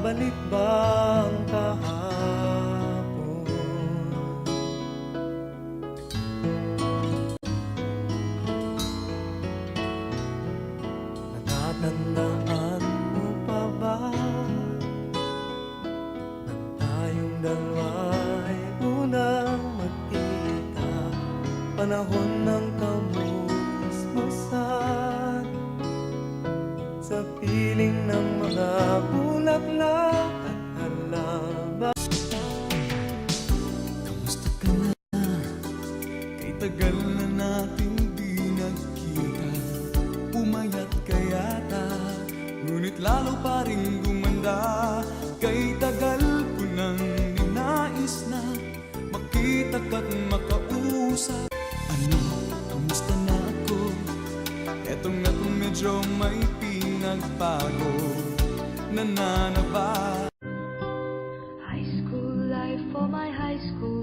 Babalik ba ang kahapon? Natatandaan mo pa ba Nang tayong dalawa'y unang magkita Panahon ng pinagbago Nananaba High school life, for my high school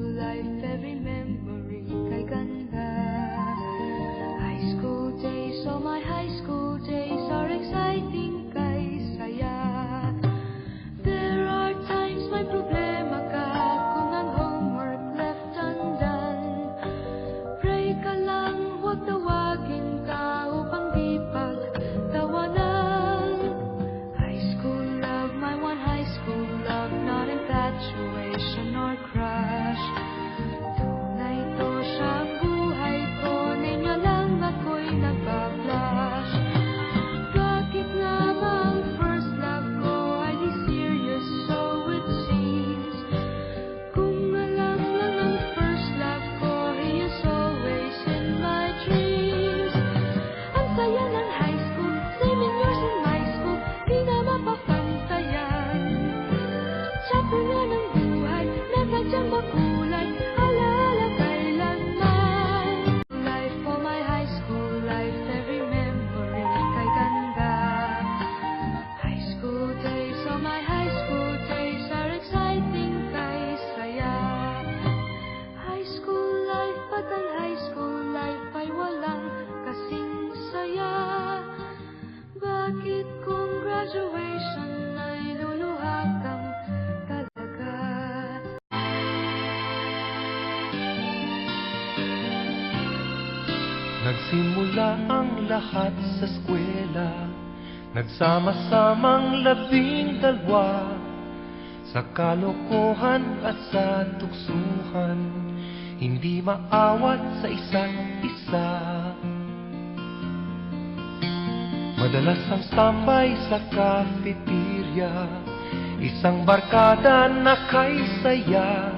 Nagsimula ang lahat sa eskwela. Nagsama-samang labing dalwa Sa kalokohan at sa tuksuhan Hindi maawat sa isa't isa. Madalas ang tambay sa cafeteria Isang barkada na kay saya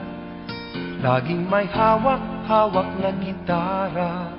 Laging may hawak-hawak na gitara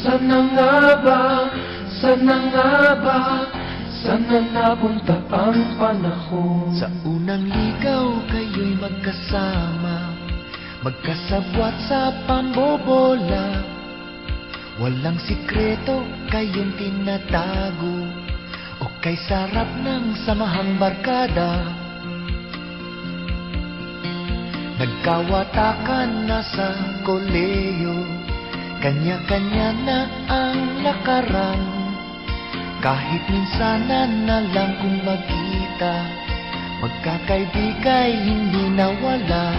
sana nga ba, sana nga ba, sana napunta ang panahon? Sa unang ligaw kayo'y magkasama Magkasabwat sa pambobola. Walang sikreto kayong tinatago O kay sarap ng samahang barkada. Nagkawatakan na sa koleyo Kanya-kanya na ang lakaran Kahit minsanan na lang kung magkita Magkakaibigay hindi nawala.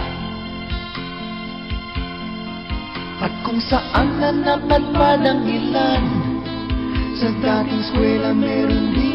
At kung saan na napadpad ilan Sa dating eskwela meron din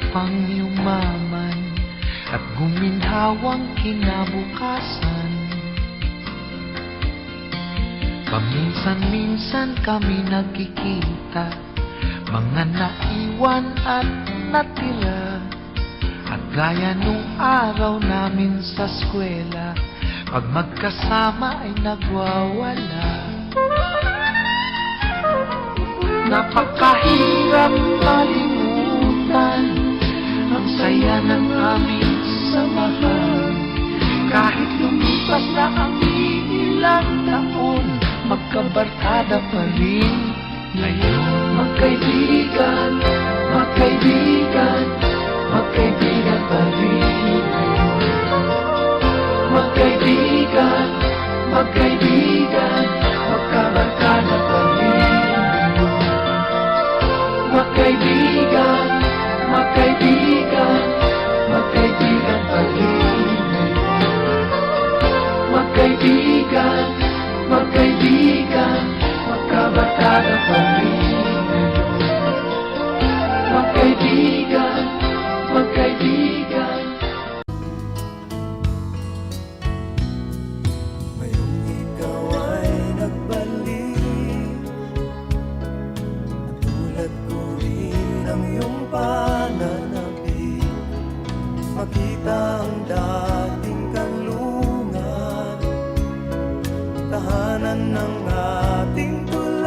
upang yumaman At guminhawang kinabukasan. Paminsan-minsan kami nagkikita Mga naiwan at natira At gaya nung araw namin sa eskwela Pag magkasama ay nagwawala. Napakahirap malimutan Ang saya ng aming samahan Kahit lumipas na ang ilang taon Magkabarkada pa rin. Ngayon Magkaibigan, magkaibigan, magkaibigan pa rin. Magkaibigan, magkaibigan, tahanan ng ating tulad.